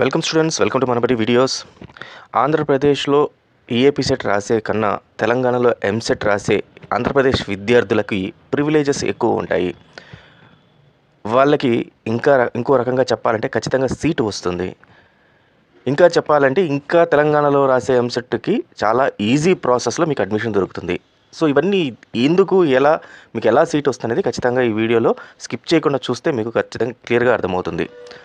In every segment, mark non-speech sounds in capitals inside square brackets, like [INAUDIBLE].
Welcome students welcome to Manabadi videos ఆంధ్రప్రదేశ్లో EAPCET రాసే కన్నా తెలంగాణలో ఎంసెట్ రాసే ఆంధ్రప్రదేశ్ విద్యార్థులకి ప్రివిలేజెస్ ఎక్కువ ఉంటాయి. వాళ్ళకి ఇంకా ఇంకో రకంగా చెప్పాలంటే ఖచ్చితంగా సీటు వస్తుంది. ఇంకా చెప్పాలంటే ఇంకా తెలంగాణలో రాసే ఎంసెట్కి చాలా ఈజీ ప్రాసెస్లో మీకు అడ్మిషన్ దొరుకుతుంది. సో ఇవన్నీ ఎందుకు ఎలా మీకు ఎలా సీట్ వస్తుంది ఖచ్చితంగా ఈ వీడియోలో స్కిప్ చేయకుండా చూస్తే మీకు ఖచ్చితంగా క్లియర్గా అర్థమవుతుంది.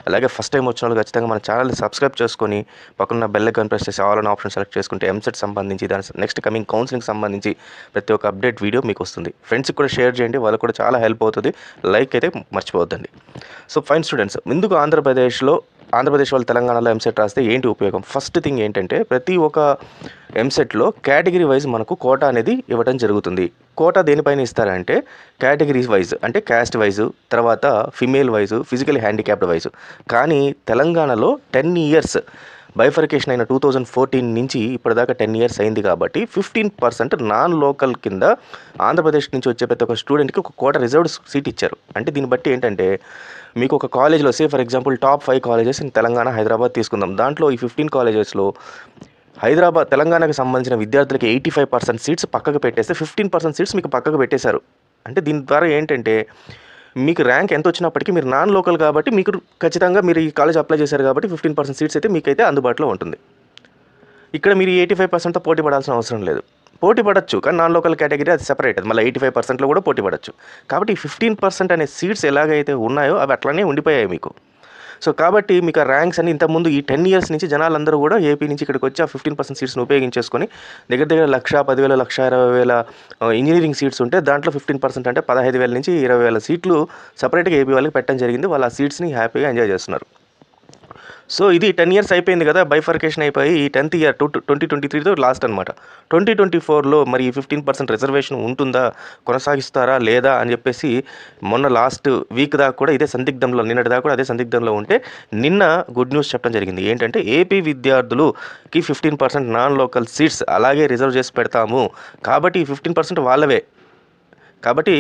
అలాగే ఫస్ట్ టైం వచ్చిన వాళ్ళు ఖచ్చితంగా మన ఛానల్ని సబ్స్క్రైబ్ చేసుకొని పక్కన బెల్ ఐకాన్ ప్రెస్ చేసి ఆల్ ఆప్షన్ సెలెక్ట్ చేసుకుంటే ఎంసెట్ సంబంధించి దాని నెక్స్ట్ కమింగ్ కౌన్సిలింగ్ సంబంధించి ప్రతి ఒక్క అప్డేట్ వీడియో మీకు వస్తుంది. ఫ్రెండ్స్కి కూడా షేర్ చేయండి వాళ్ళకి కూడా చాలా హెల్ప్ అవుతుంది. లైక్ అయితే మర్చిపోవద్దండి. సో ఫైన్ స్టూడెంట్స్ ఎందుకు ఆంధ్రప్రదేశ్లో ఆంధ్రప్రదేశ్ వాళ్ళు తెలంగాణలో ఎంసెట్ రాస్తే ఏంటి ఉపయోగం? ఫస్ట్ థింగ్ ఏంటంటే ప్రతి ఒక్క ఎంసెట్లో కేటగిరీ వైజ్ మనకు కోటా అనేది ఇవ్వడం జరుగుతుంది. కోటా దేనిపైన ఇస్తారంటే కేటగిరీ వైజ్ అంటే క్యాస్ట్ వైజ్ తర్వాత female wise physical handicapped wise కానీ తెలంగాణలో టెన్ ఇయర్స్ బైఫర్కేషన్ అయిన టూ థౌజండ్ ఫోర్టీన్ నుంచి ఇప్పటిదాకా టెన్ ఇయర్స్ అయింది కాబట్టి ఫిఫ్టీన్ పర్సెంట్ నాన్ లోకల్ కింద ఆంధ్రప్రదేశ్ నుంచి వచ్చే ప్రతి ఒక్క స్టూడెంట్కి ఒక కోట రిజర్వ్డ్ సీట్ ఇచ్చారు. అంటే దీన్ని బట్టి ఏంటంటే మీకు ఒక కాలేజ్లో say for example top five colleges in Telangana Hyderabad తీసుకుందాం. దాంట్లో ఈ ఫిఫ్టీన్ కాలేజెస్లో హైదరాబాద్ తెలంగాణకు సంబంధించిన విద్యార్థులకి ఎయిటీ ఫైవ్ పర్సెంట్ సీట్స్ పక్కకు పెట్టేస్తే ఫిఫ్టీన్ పర్సెంట్ సీట్స్ మీకు పక్కకు పెట్టేశారు. అంటే దీని ద్వారా ఏంటంటే మీకు ర్యాంక్ ఎంత వచ్చినప్పటికీ మీరు నాన్ లోకల్ కాబట్టి మీకు ఖచ్చితంగా మీరు ఈ కాలేజ్ అప్లై చేశారు కాబట్టి ఫిఫ్టీన్ పర్సెంట్ సీట్స్ అయితే మీకైతే అందుబాటులో ఉంటుంది. ఇక్కడ మీరు ఎయిటీ ఫైవ్ పర్సెంట్తో పోటీ పడాల్సిన అవసరం లేదు. పోటీ పడచ్చు కానీ నాన్ లోకల్ కేటగిరీ అది సెపరేట్ అది మళ్ళీ ఎయిటీ ఫైవ్ పర్సెంట్లో కూడా పోటీ పడచ్చు. కాబట్టి ఫిఫ్టీన్ పర్సెంట్ అనే సీట్స్ ఎలాగైతే ఉన్నాయో అవి అట్లానే ఉండిపోయాయి మీకు. సో కాబట్టి మీకు ఆ ర్యాంక్స్ అని ఇంతకుముందు ఈ టెన్ ఇయర్స్ నుంచి జనాలందరూ కూడా ఏపీ నుంచి ఇక్కడికి వచ్చి ఆ ఫిఫ్టీన్ పర్సెంట్ సీట్స్ని ఉపయోగించేసుకొని దగ్గర దగ్గర లక్ష పదివేల లక్ష ఇరవై వేల ఇంజనీరింగ్ సీట్స్ ఉంటే దాంట్లో ఫిఫ్టీన్ పర్సెంట్ అంటే పదహైదు వేల నుంచి ఇరవై వేల సీట్లు సపరేట్గా ఏపీ వాళ్ళకి పెట్టడం జరిగింది. వాళ్ళు ఆ సీట్స్ని హ్యాపీగా ఎంజాయ్ చేస్తున్నారు. సో ఇది టెన్ ఇయర్స్ అయిపోయింది కదా బైఫర్కేషన్ అయిపోయి ఈ tenth year two twenty twenty త్రీతో last అనమాట ట్వంటీ ట్వంటీ ఫోర్లో మరి ఫిఫ్టీన్ పర్సెంట్ రిజర్వేషన్ ఉంటుందా కొనసాగిస్తారా లేదా అని చెప్పేసి మొన్న లాస్ట్ వీక్ దాకా కూడా ఇదే సందిగ్ధంలో నిన్నటి దాకా కూడా అదే సందిగ్ధంలో ఉంటే నిన్న గుడ్ న్యూస్ చెప్పడం జరిగింది. ఏంటంటే AP విద్యార్థులుకి fifteen percent non local seats అలాగే రిజర్వ్ చేసి పెడతాము. కాబట్టి ఈ ఫిఫ్టీన్ పర్సెంట్ వాళ్ళవే. కాబట్టి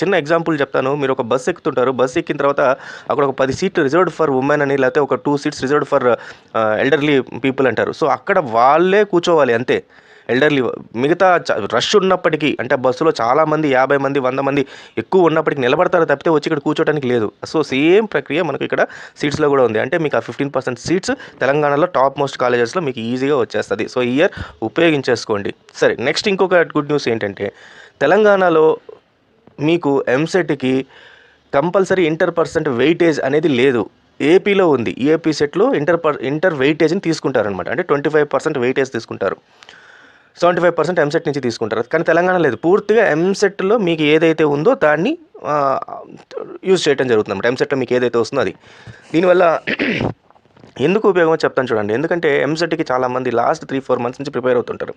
చిన్న ఎగ్జాంపుల్ చెప్తాను. మీరు ఒక బస్ ఎక్కుతుంటారు. బస్ ఎక్కిన తర్వాత అక్కడ ఒక పది సీట్లు రిజర్వ్డ్ ఫర్ ఉమెన్ అని లేకపోతే ఒక two seats reserved for elderly people అంటారు. సో అక్కడ వాళ్ళే కూర్చోవాలి అంతే. ఎల్డర్లీ మిగతా రష్ ఉన్నప్పటికీ అంటే బస్సులో చాలామంది యాభై మంది వంద మంది ఎక్కువ ఉన్నప్పటికీ నిలబడతారు తప్పితే వచ్చి ఇక్కడ కూర్చోడానికి లేదు. సో సేమ్ ప్రక్రియ మనకు ఇక్కడ సీట్స్లో కూడా ఉంది. అంటే మీకు ఆ ఫిఫ్టీన్ పర్సెంట్ సీట్స్ తెలంగాణలో టాప్ మోస్ట్ కాలేజెస్లో మీకు ఈజీగా వచ్చేస్తుంది. సో ఈ ఇయర్ ఉపయోగించేసుకోండి. సరే నెక్స్ట్ ఇంకొక గుడ్ న్యూస్ ఏంటంటే తెలంగాణలో మీకు ఎంసెట్కి కంపల్సరీ ఇంటర్ పర్సెంట్ వెయిటేజ్ అనేది లేదు. ఏపీలో ఉంది. ఏపీ సెట్లో ఇంటర్ పర్ ఇంటర్ వెయిటేజ్ని తీసుకుంటారనమాట అంటే ట్వంటీ ఫైవ్ పర్సెంట్ వెయిటేజ్ తీసుకుంటారు. సెవెంటీ ఫైవ్ పర్సెంట్ ఎంసెట్ నుంచి తీసుకుంటారు. కానీ తెలంగాణ లేదు. పూర్తిగా ఎంసెట్లో మీకు ఏదైతే ఉందో దాన్ని యూజ్ చేయడం జరుగుతుంది అనమాట ఎంసెట్లో మీకు ఏదైతే వస్తుందో అది. దీనివల్ల [CLEARS THROAT] ఎందుకు ఉపయోగమో చెప్తాను చూడండి. ఎందుకంటే ఎంసెట్కి చాలామంది లాస్ట్ త్రీ ఫోర్ మంత్స్ నుంచి ప్రిపేర్ అవుతుంటారు.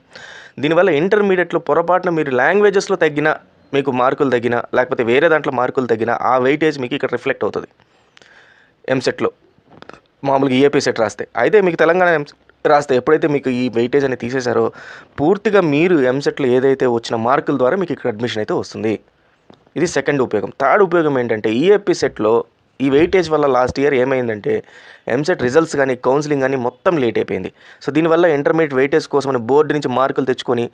దీనివల్ల ఇంటర్మీడియట్లో పొరపాటున మీరు లాంగ్వేజెస్లో తగ్గిన మీకు మార్కులు తగ్గిన లేకపోతే వేరే దాంట్లో మార్కులు తగ్గిన ఆ వెయిటేజ్ మీకు ఇక్కడ రిఫ్లెక్ట్ అవుతుంది. ఎంసెట్లో మామూలుగా ఈఏపీ సెట్ రాస్తే. అయితే మీకు తెలంగాణ ఎంసెట్ రాస్తే ఎప్పుడైతే మీకు ఈ వెయిటేజ్ అనేది తీసేశారో పూర్తిగా మీరు ఎంసెట్లో ఏదైతే వచ్చిన మార్కుల ద్వారా మీకు ఇక్కడ అడ్మిషన్ అయితే వస్తుంది. ఇది సెకండ్ ఉపయోగం. థర్డ్ ఉపయోగం ఏంటంటే ఈఏపీ సెట్లో ఈ వెయిటేజ్ వల్ల లాస్ట్ ఇయర్ ఏమైందంటే ఎంసెట్ రిజల్ట్స్ కానీ కౌన్సిలింగ్ కానీ మొత్తం లేట్ అయిపోయింది. సో దీనివల్ల ఇంటర్మీడియట్ వెయిటేజ్ కోసం బోర్డు నుంచి మార్కులు తెచ్చుకొని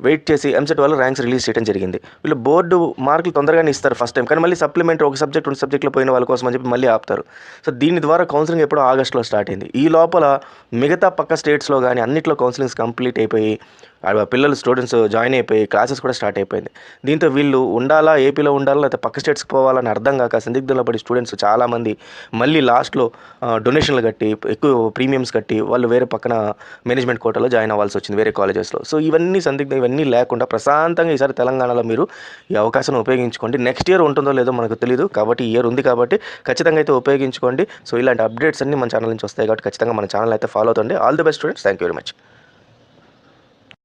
వెయిట్ చేసి ఎంసెట్ వల్ల ర్యాంక్స్ రిలీజ్ చేయడం జరిగింది. వీళ్ళు బోర్డు మార్కులు తొందరగానే ఇస్తారు ఫస్ట్ టైం. కానీ మళ్ళీ సప్లిమెంట్ ఒక సబ్జెక్ట్ రెండు సబ్జెక్టులో పోయిన వాళ్ళ కోసం అని చెప్పి మళ్ళీ ఆపుతారు. సో దీని ద్వారా కౌన్సిలింగ్ ఎప్పుడో ఆగస్ట్లో స్టార్ట్ అయింది. ఈ లోపల మిగతా పక్క స్టేట్స్లో కానీ అన్నిట్లో కౌన్సిలింగ్స్ కంప్లీట్ అయిపోయి పిల్లలు స్టూడెంట్స్ జాయిన్ అయిపోయి క్లాసెస్ కూడా స్టార్ట్ అయిపోయింది. దీంతో వీళ్ళు ఉండాలా ఏపీలో ఉండాలా లేకపోతే పక్క స్టేట్స్కి పోవాలని అర్థం కాక సందిగ్ధంలో పడి స్టూడెంట్స్ చాలామంది మళ్ళీ లాస్ట్లో డొనేషన్లు కట్టి ఎక్కువ ప్రీమియమ్స్ కట్టి వాళ్ళు వేరే పక్కన మేనేజ్మెంట్ కోటాలో జాయిన్ అవ్వాల్సి వచ్చింది వేరే కాలేజెస్లో. సో ఇవన్నీ సందిగ్ధం ఇవన్నీ లేకుండా ప్రశాంతంగా ఈసారి తెలంగాణలో మీరు ఈ అవకాశం ఉపయోగించుకోండి. నెక్స్ట్ ఇయర్ ఉంటుందో లేదో మనకు తెలియదు కాబట్టి ఈ ఇయర్ ఉంది కాబట్టి ఖచ్చితంగా అయితే ఉపయోగించుకోండి. సో ఇలాంటి అప్డేట్స్ అన్ని మన ఛానల్ నుంచి వస్తాయి కాబట్టి ఖచ్చితంగా మన ఛానల్ అయితే ఫాలో అవుతుంది all the best students. Thank you very much.